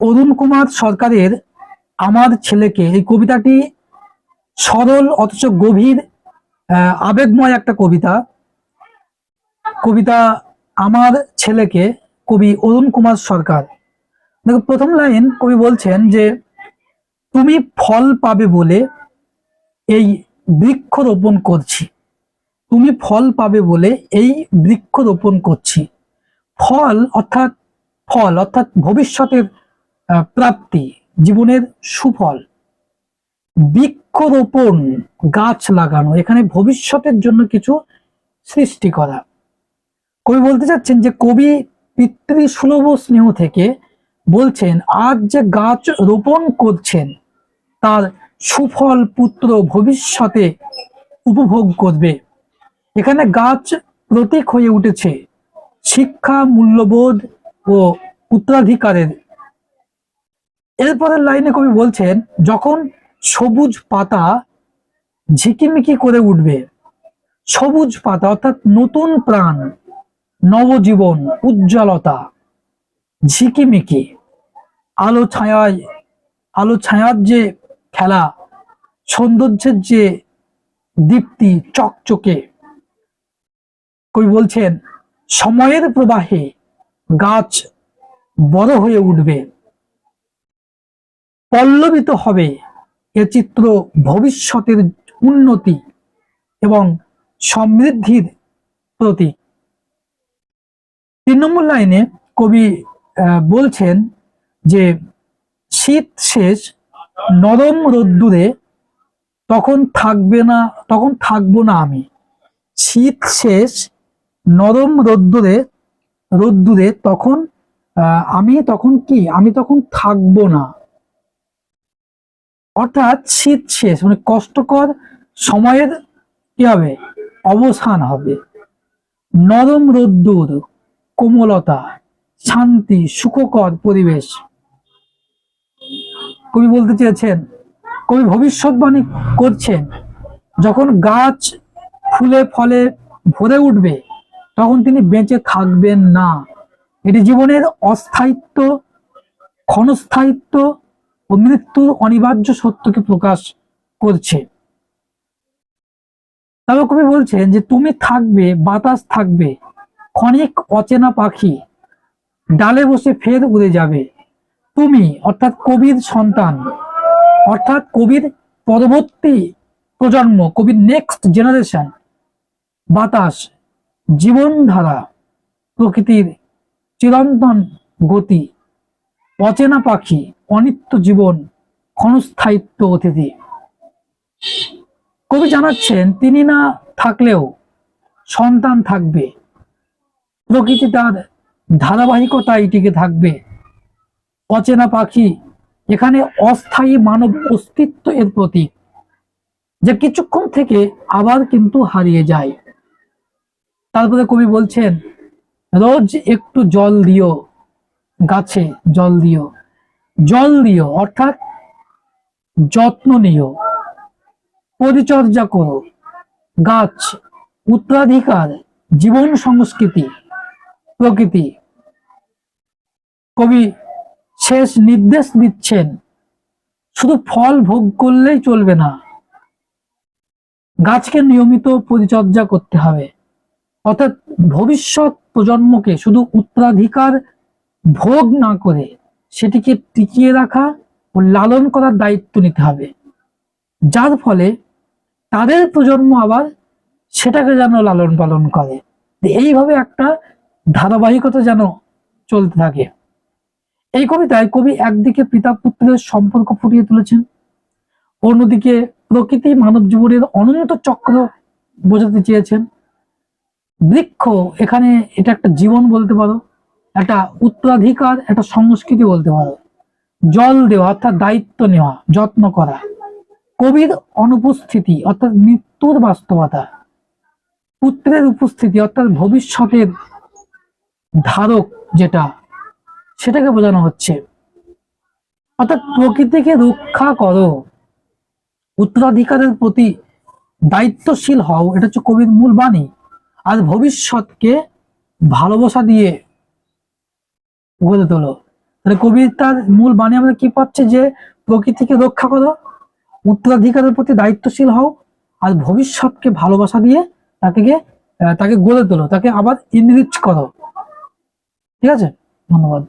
অরুণ কুমার সরকারের আমার ছেলেকে, এই কবিতাটি সরল অথচ গভীর আবেগময় একটা কবিতা। কবিতা আমার ছেলেকে কবি অরুণ কুমার সরকার। দেখো, প্রথম লাইন কবি বলছেন যে, তুমি ফল পাবে বলে এই বৃক্ষ রোপণ করছি। তুমি ফল পাবে বলে এই বৃক্ষ রোপণ করছি। ফল অর্থাৎ ফল, অর্থাৎ ভবিষ্যতের প্রাপ্তি, জীবনের সুফল। বৃক্ষরোপণ, গাছ লাগানো, এখানে ভবিষ্যতের জন্য কিছু সৃষ্টি করা। কবি বলতে চাচ্ছেন যে, কবি পিতৃ সুলভ স্নেহ থেকে বলছেন, আজ যে গাছ রোপণ করছেন, তার সুফল পুত্র ভবিষ্যতে উপভোগ করবে। এখানে গাছ প্রতীক হয়ে উঠেছে। শিক্ষা, মূল্যবোধ ও উত্তরাধিকারের এরপরের লাইনে কবি বলছেন, যখন সবুজ পাতা ঝিকিমিকি করে উঠবে, সবুজ পাতা অর্থাৎ নতুন প্রাণ, নবজীবন, উজ্জ্বলতা, ঝিকিমিকি, আলো ছায়ায়, আলো ছায়ার যে খেলা, সৌন্দর্যের যে দীপ্তি চকচকে, কবি বলছেন, সময়ের প্রবাহে গাছ বড় হয়ে উঠবে। পল্লবিত হবে এ চিত্র ভবিষ্যতের উন্নতি এবং সমৃদ্ধির প্রতীক। তিন নম্বর লাইনে কবি বলছেন যে শীত শেষ, নরম রোদ্দুরে তখন থাকবে না, তখন থাকব না আমি। শীত শেষ, নরম রোদ্দুরে রোদ্দুরে তখন আমি তখন কি? আমি তখন থাকব না। অর্থাৎ শীত শেষ মানে কষ্টকর সময়ের কি হবে? অবসান হবে। নরম রোদ্দুর, কোমলতা, শান্তি, সুখকর পরিবেশ। কবি বলতে চেয়েছেন, কবি ভবিষ্যৎবাণী করছেন, যখন গাছ ফুলে ফলে ভরে উঠবে, তখন তিনি বেঁচে থাকবেন না। এটি জীবনের অস্থায়িত্ব, ক্ষণস্থায়িত্ব ও মৃত্যুর অনিবার্য সত্যকে প্রকাশ করছে। তবে কবি বলছেন যে, তুমি থাকবে, বাতাস থাকবে, ক্ষণিক অচেনা পাখি, ডালে বসে ফের উড়ে যাবে। তুমি, অর্থাৎ কবির সন্তান, অর্থাৎ কবির পরবর্তী প্রজন্ম, কবির নেক্সট জেনারেশন বাতাস, জীবনধারা, প্রকৃতির চিরন্তন গতি, অচেনা পাখি অনিত্য জীবন, ক্ষণস্থায়িত্ব অতিথি। কবি জানাচ্ছেন, তিনি না থাকলেও সন্তান থাকবে। প্রকৃতি তার ধারাবাহিকতায় টিকে থাকবে। অচেনা পাখি, এখানে অস্থায়ী মানব অস্তিত্ব এর প্রতীক, যে কিছুক্ষণ থেকে আবার কিন্তু হারিয়ে যায়। তারপরে কবি বলছেন, রোজ একটু জল দিও, গাছে জল দিও। জল দিও অর্থাৎ যত্ন নিও। পরিচর্যা করো। গাছ, উত্তরাধিকার, জীবন সংস্কৃতি, প্রকৃতি। কবি শেষ নির্দেশ দিচ্ছেন, শুধু ফল ভোগ করলেই চলবে না। গাছকে নিয়মিত পরিচর্যা করতে হবে। অর্থাৎ ভবিষ্যৎ প্রজন্মকে শুধু উত্তরাধিকার ভোগ না করে সেটিকে টিকিয়ে রাখা ও লালন করার দায়িত্ব নিতে হবে। যার ফলে তাদের প্রজন্ম আবার সেটাকে যেন লালন পালন করে। এইভাবে একটা ধারাবাহিকতা যেন চলতে থাকে। এই কবিতায় কবি একদিকে পিতা পুত্রের সম্পর্ক ফুটিয়ে তুলেছেন, অন্যদিকে প্রকৃতি মানব জীবনের অনন্ত চক্র বোঝাতে চেয়েছেন। বৃক্ষ, এখানে এটা একটা জীবন বলতে পারো। একটা উত্তরাধিকার, একটা সংস্কৃতি বলতে পারো। জল দেওয়া অর্থাৎ দায়িত্ব নেওয়া, যত্ন করা। কবির অনুপস্থিতি অর্থাৎ মৃত্যুর বাস্তবতা। পুত্রের উপস্থিতি অর্থাৎ ভবিষ্যতের ধারক যেটা, সেটাকে বোঝানো হচ্ছে। অর্থাৎ প্রকৃতিকে রক্ষা করো। উত্তরাধিকারের প্রতি দায়িত্বশীল হও, এটা হচ্ছে কবির মূল বাণী। আর ভবিষ্যৎকে ভালোবাসা দিয়ে গড়ে তোলো। তাহলে কবিতার মূল বাণী আমরা কি পাচ্ছে যে, প্রকৃতিকে রক্ষা করো, উত্তরাধিকারের প্রতি দায়িত্বশীল হও, আর ভবিষ্যৎকে ভালোবাসা দিয়ে তাকে তাকে গড়ে তোলো, তাকে আবার ইনরিচ করো। ঠিক আছে? ধন্যবাদ।